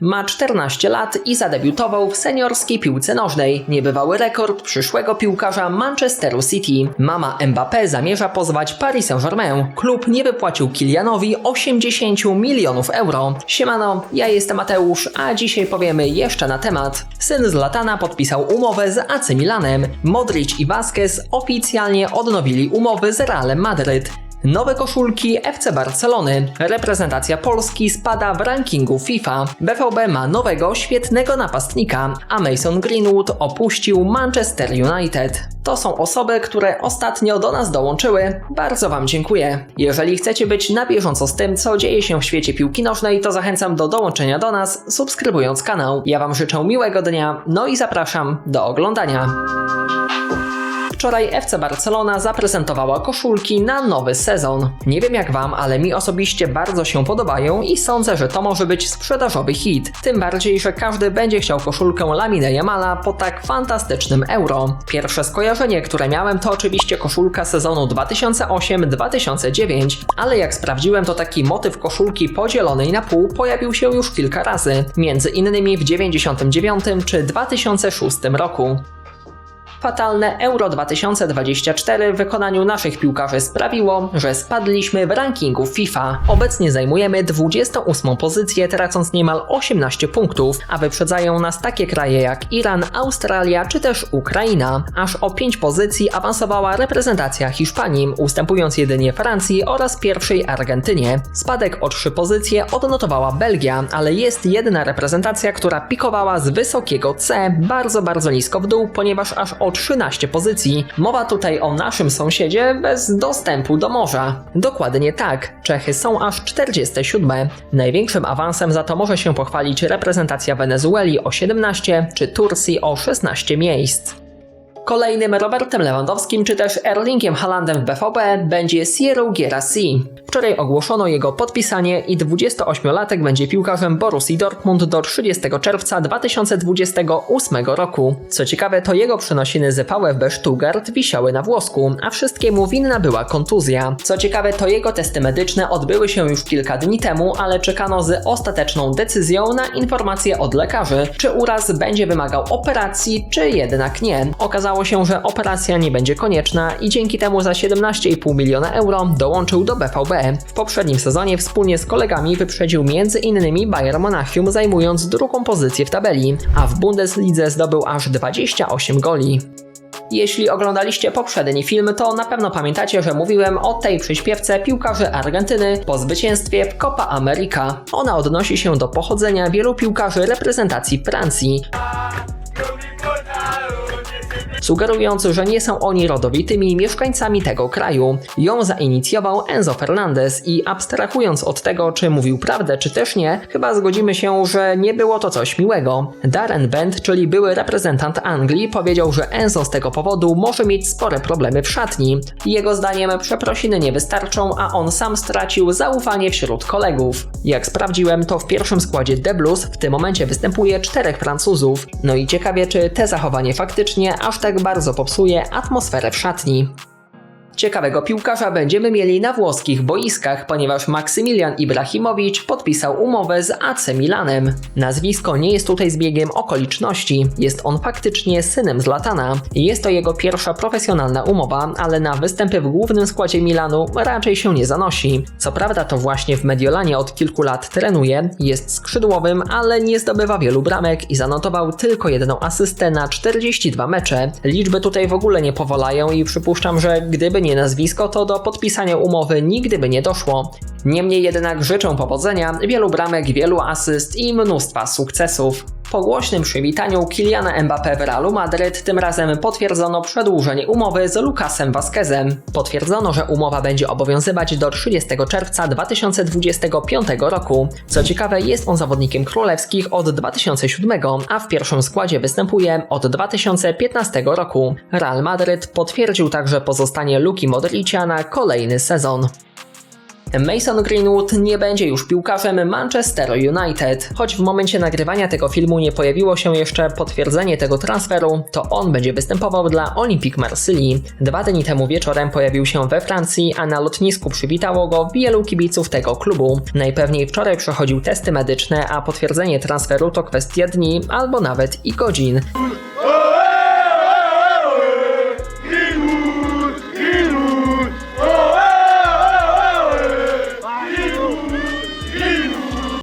Ma 14 lat i zadebiutował w seniorskiej piłce nożnej. Niebywały rekord przyszłego piłkarza Manchesteru City. Mama Mbappé zamierza pozwać Paris Saint-Germain. Klub nie wypłacił Kilianowi 80 milionów euro. Siemano, ja jestem Mateusz, a dzisiaj powiemy jeszcze na temat. Syn Zlatana podpisał umowę z AC Milanem. Modric i Vasquez oficjalnie odnowili umowy z Realem Madryt. Nowe koszulki FC Barcelony. Reprezentacja Polski spada w rankingu FIFA. BVB ma nowego, świetnego napastnika, a Mason Greenwood opuścił Manchester United. To są osoby, które ostatnio do nas dołączyły. Bardzo Wam dziękuję. Jeżeli chcecie być na bieżąco z tym, co dzieje się w świecie piłki nożnej, to zachęcam do dołączenia do nas, subskrybując kanał. Ja Wam życzę miłego dnia, no i zapraszam do oglądania. Wczoraj FC Barcelona zaprezentowała koszulki na nowy sezon. Nie wiem jak wam, ale mi osobiście bardzo się podobają i sądzę, że to może być sprzedażowy hit. Tym bardziej, że każdy będzie chciał koszulkę Lamine Yamala po tak fantastycznym euro. Pierwsze skojarzenie, które miałem to oczywiście koszulka sezonu 2008-2009, ale jak sprawdziłem to taki motyw koszulki podzielonej na pół pojawił się już kilka razy, między innymi w 99 czy 2006 roku. Fatalne Euro 2024 w wykonaniu naszych piłkarzy sprawiło, że spadliśmy w rankingu FIFA. Obecnie zajmujemy 28 pozycję, tracąc niemal 18 punktów, a wyprzedzają nas takie kraje jak Iran, Australia czy też Ukraina. Aż o 5 pozycji awansowała reprezentacja Hiszpanii, ustępując jedynie Francji oraz pierwszej Argentynie. Spadek o 3 pozycje odnotowała Belgia, ale jest jedna reprezentacja, która pikowała z wysokiego C bardzo, bardzo nisko w dół, ponieważ aż o 13 pozycji. Mowa tutaj o naszym sąsiedzie bez dostępu do morza. Dokładnie tak, Czechy są aż 47. Największym awansem za to może się pochwalić reprezentacja Wenezueli o 17 czy Turcji o 16 miejsc. Kolejnym Robertem Lewandowskim czy też Erlingiem Haalandem w BVB będzie Sierra Guirassy. Wczoraj ogłoszono jego podpisanie i 28-latek będzie piłkarzem Borussii Dortmund do 30 czerwca 2028 roku. Co ciekawe, to jego przenosiny z VfB Stuttgart wisiały na włosku, a wszystkiemu winna była kontuzja. Co ciekawe, to jego testy medyczne odbyły się już kilka dni temu, ale czekano z ostateczną decyzją na informacje od lekarzy, czy uraz będzie wymagał operacji, czy jednak nie. Okazało się, że operacja nie będzie konieczna i dzięki temu za 17,5 miliona euro dołączył do BVB. W poprzednim sezonie wspólnie z kolegami wyprzedził m.in. Bayern Monachium zajmując drugą pozycję w tabeli, a w Bundeslidze zdobył aż 28 goli. Jeśli oglądaliście poprzedni film, to na pewno pamiętacie, że mówiłem o tej przyśpiewce piłkarzy Argentyny po zwycięstwie w Copa America. Ona odnosi się do pochodzenia wielu piłkarzy reprezentacji Francji sugerując, że nie są oni rodowitymi mieszkańcami tego kraju. Ją zainicjował Enzo Fernandez i abstrahując od tego, czy mówił prawdę, czy też nie, chyba zgodzimy się, że nie było to coś miłego. Darren Bent, czyli były reprezentant Anglii, powiedział, że Enzo z tego powodu może mieć spore problemy w szatni. Jego zdaniem przeprosiny nie wystarczą, a on sam stracił zaufanie wśród kolegów. Jak sprawdziłem, to w pierwszym składzie The Blues w tym momencie występuje czterech Francuzów. No i ciekawie, czy te zachowanie faktycznie aż tak bardzo popsuje atmosferę w szatni. Ciekawego piłkarza będziemy mieli na włoskich boiskach, ponieważ Maksymilian Ibrahimowicz podpisał umowę z AC Milanem. Nazwisko nie jest tutaj zbiegiem okoliczności, jest on faktycznie synem Zlatana. Jest to jego pierwsza profesjonalna umowa, ale na występy w głównym składzie Milanu raczej się nie zanosi. Co prawda to właśnie w Mediolanie od kilku lat trenuje, jest skrzydłowym, ale nie zdobywa wielu bramek i zanotował tylko jedną asystę na 42 mecze. Liczby tutaj w ogóle nie powolają i przypuszczam, że gdyby nie nazwisko, to do podpisania umowy nigdy by nie doszło. Niemniej jednak życzę powodzenia, wielu bramek, wielu asyst i mnóstwa sukcesów. Po głośnym przywitaniu Kiliana Mbappé w Realu Madryt tym razem potwierdzono przedłużenie umowy z Lucasem Vazquezem. Potwierdzono, że umowa będzie obowiązywać do 30 czerwca 2025 roku. Co ciekawe, jest on zawodnikiem królewskich od 2007, a w pierwszym składzie występuje od 2015 roku. Real Madryt potwierdził także pozostanie Luki Modricia na kolejny sezon. Mason Greenwood nie będzie już piłkarzem Manchesteru United. Choć w momencie nagrywania tego filmu nie pojawiło się jeszcze potwierdzenie tego transferu, to on będzie występował dla Olympique Marsylii. Dwa dni temu wieczorem pojawił się we Francji, a na lotnisku przywitało go wielu kibiców tego klubu. Najpewniej wczoraj przechodził testy medyczne, a potwierdzenie transferu to kwestia dni albo nawet i godzin.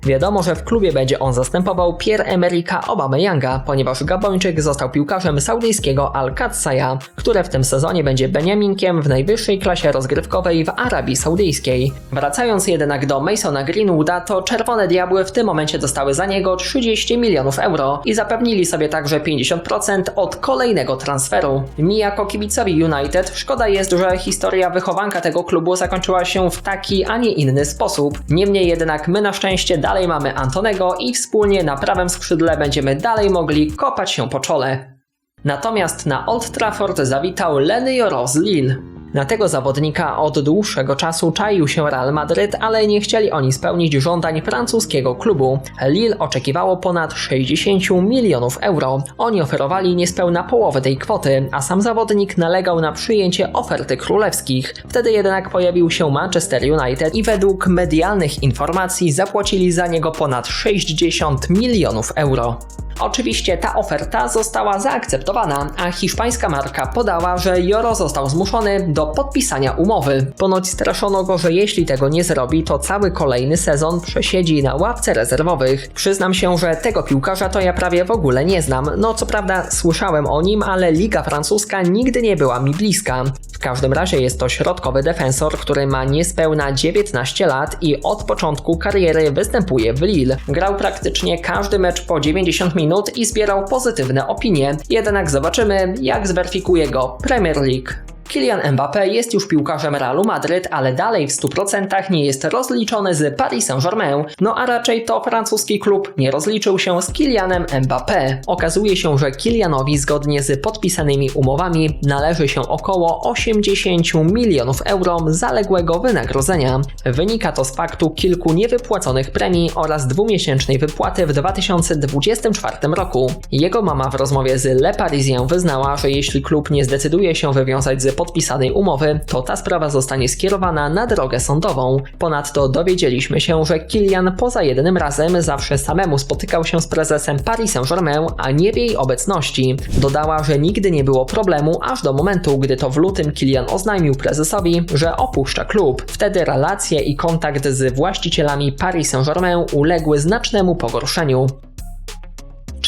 Wiadomo, że w klubie będzie on zastępował Pierre-Emerika Aubameyanga, ponieważ Gabończyk został piłkarzem saudyjskiego Al Qatsaya, które w tym sezonie będzie Beniaminkiem w najwyższej klasie rozgrywkowej w Arabii Saudyjskiej. Wracając jednak do Masona Greenwooda, to Czerwone Diabły w tym momencie dostały za niego 30 milionów euro i zapewnili sobie także 50% od kolejnego transferu. Mi jako kibicowi United szkoda jest, że historia wychowanka tego klubu zakończyła się w taki, a nie inny sposób. Niemniej jednak my na szczęście dalej mamy Antonego i wspólnie na prawym skrzydle będziemy dalej mogli kopać się po czole. Natomiast na Old Trafford zawitał Lenny Joro Lille. Na tego zawodnika od dłuższego czasu czaił się Real Madryt, ale nie chcieli oni spełnić żądań francuskiego klubu. Lille oczekiwało ponad 60 milionów euro. Oni oferowali niespełna połowę tej kwoty, a sam zawodnik nalegał na przyjęcie oferty królewskich. Wtedy jednak pojawił się Manchester United i według medialnych informacji zapłacili za niego ponad 60 milionów euro. Oczywiście ta oferta została zaakceptowana, a hiszpańska marka podała, że Joro został zmuszony do podpisania umowy. Ponoć straszono go, że jeśli tego nie zrobi, to cały kolejny sezon przesiedzi na ławce rezerwowych. Przyznam się, że tego piłkarza to ja prawie w ogóle nie znam. No co prawda słyszałem o nim, ale Liga Francuska nigdy nie była mi bliska. W każdym razie jest to środkowy defensor, który ma niespełna 19 lat i od początku kariery występuje w Lille. Grał praktycznie każdy mecz po 90 minut i zbierał pozytywne opinie. Jednak zobaczymy, jak zweryfikuje go Premier League. Kylian Mbappé jest już piłkarzem Realu Madryt, ale dalej w 100% nie jest rozliczony z Paris Saint-Germain, no a raczej to francuski klub nie rozliczył się z Kylianem Mbappé. Okazuje się, że Kylianowi zgodnie z podpisanymi umowami należy się około 80 milionów euro zaległego wynagrodzenia. Wynika to z faktu kilku niewypłaconych premii oraz dwumiesięcznej wypłaty w 2024 roku. Jego mama w rozmowie z Le Parisien wyznała, że jeśli klub nie zdecyduje się wywiązać z podpisanej umowy, to ta sprawa zostanie skierowana na drogę sądową. Ponadto dowiedzieliśmy się, że Kilian poza jednym razem zawsze samemu spotykał się z prezesem Paris Saint-Germain, a nie w jej obecności. Dodała, że nigdy nie było problemu aż do momentu, gdy to w lutym Kilian oznajmił prezesowi, że opuszcza klub. Wtedy relacje i kontakt z właścicielami Paris Saint-Germain uległy znacznemu pogorszeniu.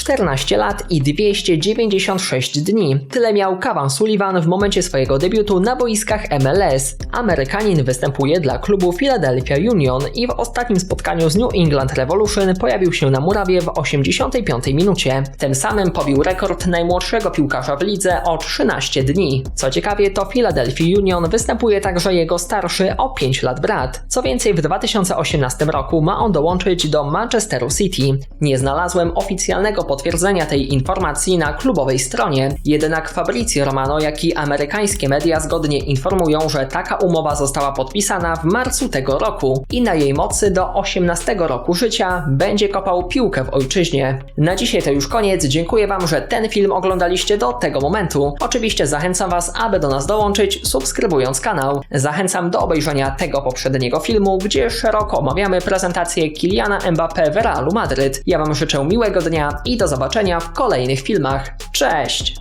14 lat i 296 dni. Tyle miał Kavan Sullivan w momencie swojego debiutu na boiskach MLS. Amerykanin występuje dla klubu Philadelphia Union i w ostatnim spotkaniu z New England Revolution pojawił się na murawie w 85 minucie. Tym samym pobił rekord najmłodszego piłkarza w lidze o 13 dni. Co ciekawie, to Philadelphia Union występuje także jego starszy o 5 lat brat. Co więcej, w 2018 roku ma on dołączyć do Manchesteru City. Nie znalazłem oficjalnego potwierdzenia tej informacji na klubowej stronie, jednak Fabrizio Romano, jak i amerykańskie media zgodnie informują, że taka umowa została podpisana w marcu tego roku i na jej mocy do 18 roku życia będzie kopał piłkę w ojczyźnie. Na dzisiaj to już koniec, dziękuję Wam, że ten film oglądaliście do tego momentu. Oczywiście zachęcam Was, aby do nas dołączyć, subskrybując kanał. Zachęcam do obejrzenia tego poprzedniego filmu, gdzie szeroko omawiamy prezentację Kiliana Mbappé w Realu Madryt. Ja Wam życzę miłego dnia i do zobaczenia w kolejnych filmach. Cześć!